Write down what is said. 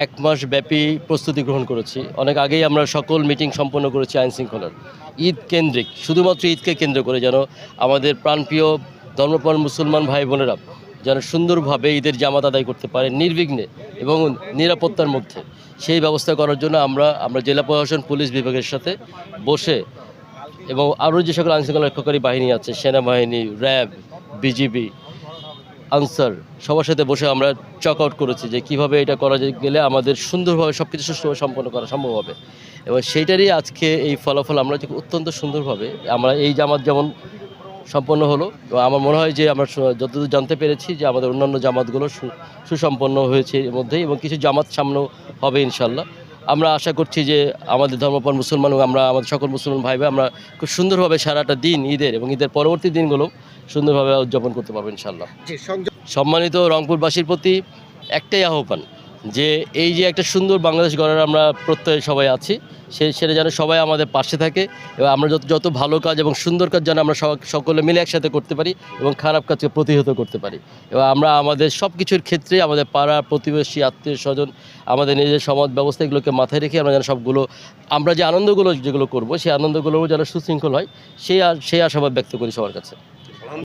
এক মাস ব্যাপী প্রস্তুতি গ্রহণ করেছি। অনেক আগেই আমরা সকল মিটিং সম্পন্ন করেছি আইন শৃঙ্খলার। ঈদ কেন্দ্রিক, শুধুমাত্র ঈদকে কেন্দ্র করে যেন আমাদের প্রাণপ্রিয় ধর্মপ্রাণ মুসলমান ভাই বোনেরা যেন সুন্দরভাবে ঈদের জামাত আদায় করতে পারে নির্বিঘ্নে এবং নিরাপত্তার মধ্যে। সেই ব্যবস্থা করার জন্য আমরা আমরা জেলা প্রশাসন, পুলিশ বিভাগের সাথে বসে এবং আরও যে সকল আইনশৃঙ্খলা রক্ষাকারী বাহিনী আছে, সেনাবাহিনী, র্যাব, বিজিবি আনসার, সবার সাথে বসে আমরা চক আউট করেছি যে কীভাবে এটা করা গেলে আমাদের সুন্দরভাবে সব কিছু সুষ্ঠুভাবে সম্পন্ন করা সম্ভব হবে। এবং সেইটারই আজকে এই ফলাফল আমরা অত্যন্ত সুন্দরভাবে, আমরা এই জামাত যেমন সম্পন্ন হলো আমার মনে হয় যে আমরা যতদূর জানতে পেরেছি যে আমাদের অন্যান্য জামাতগুলো সুসম্পন্ন হয়েছে এর মধ্যেই, এবং কিছু জামাত সামনেও হবে ইনশাল্লাহ। আমরা আশা করছি যে আমাদের ধর্মপ্রাণ মুসলমান আমরা আমাদের সকল মুসলমান ভাই ভাই আমরা খুব সুন্দরভাবে সারাটা দিন ঈদের এবং ঈদের পরবর্তী দিনগুলো সুন্দরভাবে উদযাপন করতে পারব ইনশাল্লাহ সম্মানিত রংপুরবাসীর প্রতি একটাই আহ্বান যে এই যে একটা সুন্দর বাংলাদেশ গড়ার আমরা প্রত্যয় সবাই আছি, সে সেটা যেন সবাই আমাদের পাশে থাকে এবং আমরা যত যত ভালো কাজ এবং সুন্দর কাজ যেন আমরা সকলে মিলে একসাথে করতে পারি এবং খারাপ কাজকে প্রতিহত করতে পারি। এবং আমরা আমাদের সব কিছুর ক্ষেত্রে আমাদের পাড়া প্রতিবেশী, আত্মীয় স্বজন, আমাদের নিজের সমাজ ব্যবস্থা এগুলোকে মাথায় রেখে আমরা যেন সবগুলো আমরা যে আনন্দগুলো যেগুলো করব, সেই আনন্দগুলো যেন সুশৃঙ্খল হয়, সেই সেই আশাবাদ ব্যক্ত করি সবার কাছে।